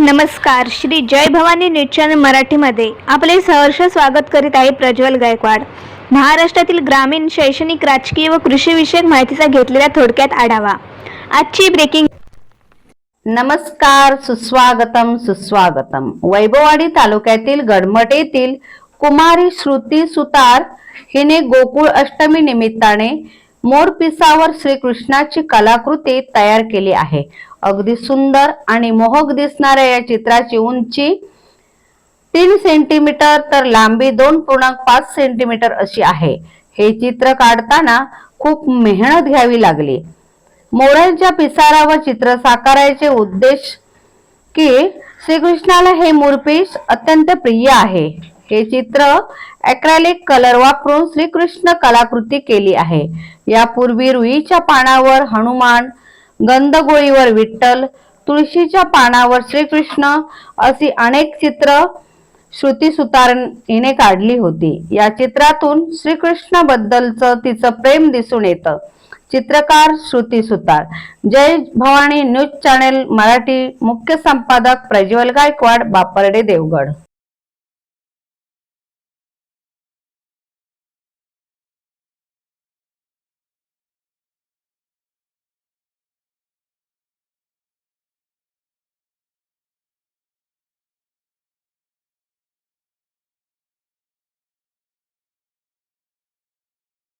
नमस्कार Shri Jai Bhavani news channel मराठीमध्ये आपले सहर्ष स्वागत करीत आहे प्रज्वल गायकवाड. महाराष्ट्रातील ग्रामीण शैक्षणिक राजकीय व कृषीविषयक माहितीचा घेतलेला थोडक्यात आढावा. आजची ब्रेकिंग नमस्कार सुस्वागतम सुस्वागतम. वैभववाडी तालुक्यातील गडमट येथील कुमारी श्रुती सुतार हिने गोकुळ अष्टमी निमित्ताने मोरपिसावर श्रीकृष्णाची कलाकृती तयार केली आहे. अगदी सुंदर आणि मोहक दिसणाऱ्या या चित्राची उंची तीन सेंटीमीटर तर लांबी दोन पूर्णांक पाच सेंटीमीटर अशी आहे. हे चित्र काढताना खूप मेहनत घ्यावी लागली. मोरांच्या पिसारावर चित्र साकारायचे उद्देश की श्रीकृष्णाला हे मोरपीस अत्यंत प्रिय आहे. हे चित्र अक्रेलिक कलर वापरून श्रीकृष्ण कलाकृती केली आहे. यापूर्वी रुईच्या पानावर हनुमान गंधगोळीवर विठ्ठल तुळशीच्या पानावर श्रीकृष्ण अशी अनेक चित्र श्रुती सुतार हिने काढली होती. या चित्रातून श्रीकृष्ण बद्दलच तिचं प्रेम दिसून येतं. चित्रकार श्रुती सुतार. जय भवानी न्यूज चॅनेल मराठी मुख्य संपादक प्रज्वल गायकवाड बापर्डे देवगड.